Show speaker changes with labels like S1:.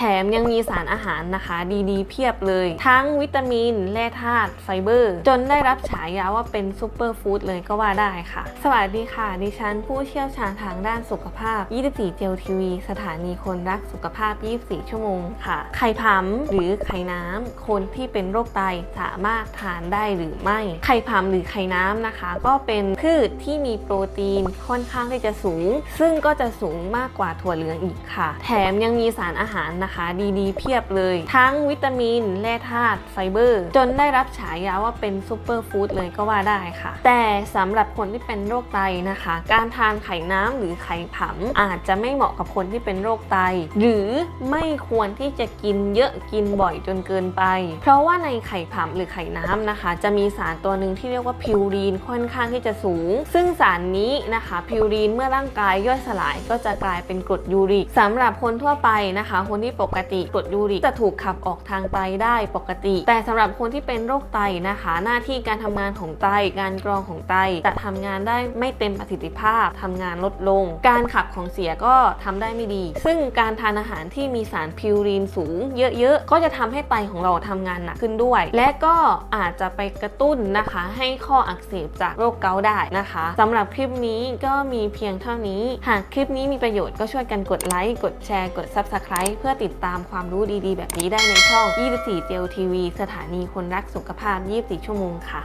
S1: แถมยังมีสารอาหารนะคะ ดีๆ เพียบเลย ทั้งวิตามิน แร่ธาตุไฟเบอร์ จนได้รับฉายาว่าเป็นซูเปอร์ฟู้ดเลยก็ว่าได้ค่ะ สวัสดีค่ะ ดิฉันผู้เชี่ยวชาญทางด้านสุขภาพ 24เจลทีวีสถานีคนรักสุขภาพ 24 ชั่วโมงค่ะ ไข่ผำหรือไข่น้ำคนที่เป็นโรคไตสามารถทานได้หรือไม่ ไข่ผำหรือไข่น้ำนะคะ ก็เป็นพืชที่มีโปรตีนค่อนข้างที่จะสูง ซึ่งก็จะสูงมากกว่าถั่วเหลืองอีกค่ะ แถมยังมีสารอาหารนะคะดีๆ เพียบเลย ทั้งวิตามิน แร่ธาตุไฟเบอร์ จนได้รับฉายาว่าเป็นซูเปอร์ฟู้ดเลยก็ว่าได้ค่ะ แต่สำหรับคนที่เป็นโรคไตนะคะ การทานไข่น้ำหรือไข่ผำอาจจะไม่เหมาะกับคนที่เป็นโรคไต หรือไม่ควรที่จะกินเยอะกินบ่อยจนเกินไป เพราะว่าในไข่ผำหรือไข่น้ำนะคะ จะมีสารตัวหนึ่งที่เรียกว่าพิวรีนค่อนข้างที่จะสูง ซึ่งสารนี้นะคะพิวรีนเมื่อร่างกายย่อยสลายก็จะกลายเป็นกรดยูริกสำหรับคนทั่วไปนะคะ คนที่ปกติกรดยูริกจะถูกขับออกทางไตได้ปกติ แต่สำหรับคนที่เป็นโรคไตนะคะ หน้าที่การทำงานของไต การกรองของไตจะทำงานได้ไม่เต็มประสิทธิภาพทำงานลดลง การขับของเสียก็ทำได้ไม่ดี ซึ่งการทานอาหารที่มีสารพิวรีนสูง เยอะๆ ก็จะทำให้ไตของเราทำงานหนักขึ้นด้วย และก็อาจจะไปกระตุ้นนะคะ ให้ข้ออักเสบจากโรคเกาต์ได้นะคะสำหรับคลิปนี้ก็มีเพียงเท่านี้ หากคลิปนี้มีประโยชน์ก็ช่วยกันกดไลค์กดแชร์กด Subscribe เพื่อติดตามความรู้ดีๆ แบบนี้ได้ในช่อง 24เจลทีวีสถานีคนรักสุขภาพ 24 ชั่วโมงค่ะ